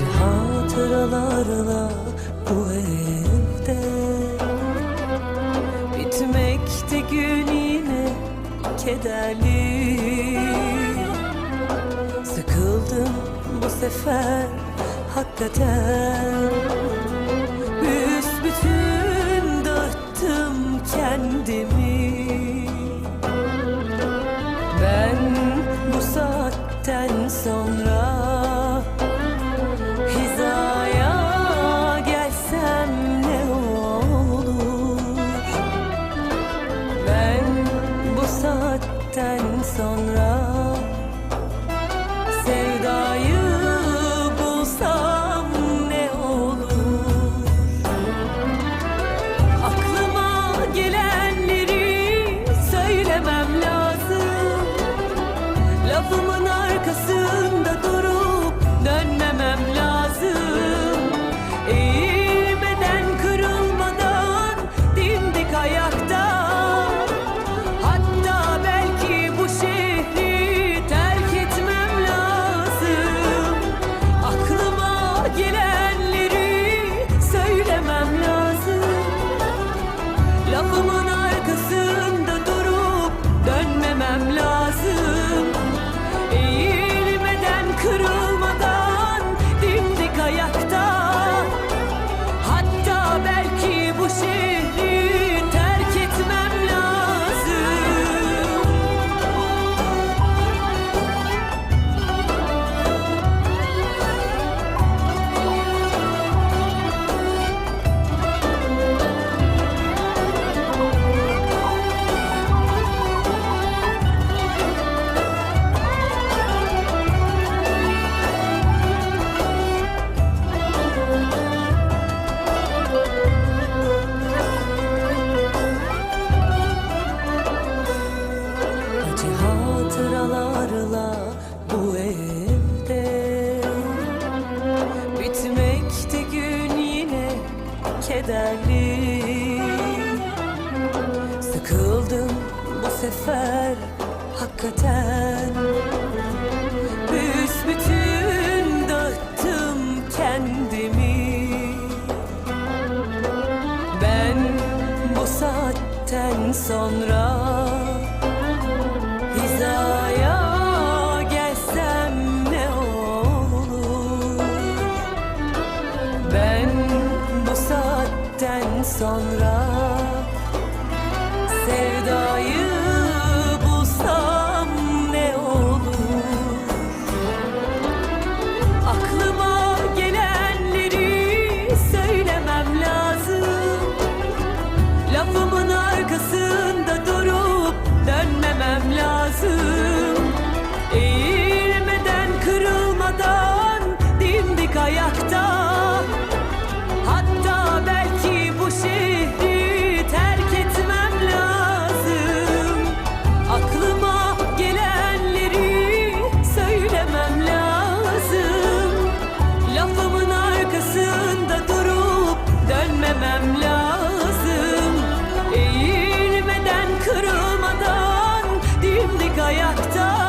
Nice hatıralarla bu evde Bitmekti gün yine kederli. Sıkıldım bu sefer hakikaten. Büsbütün dağıttım kendimi. Ben bu saatten sonra lafımın derdim Sıkıldım bu sefer hakikaten. Büsbütün dağıttım kendimi. Ben bu saatten sonra Hizaya Sevdikten sonra. Sevda ayakta.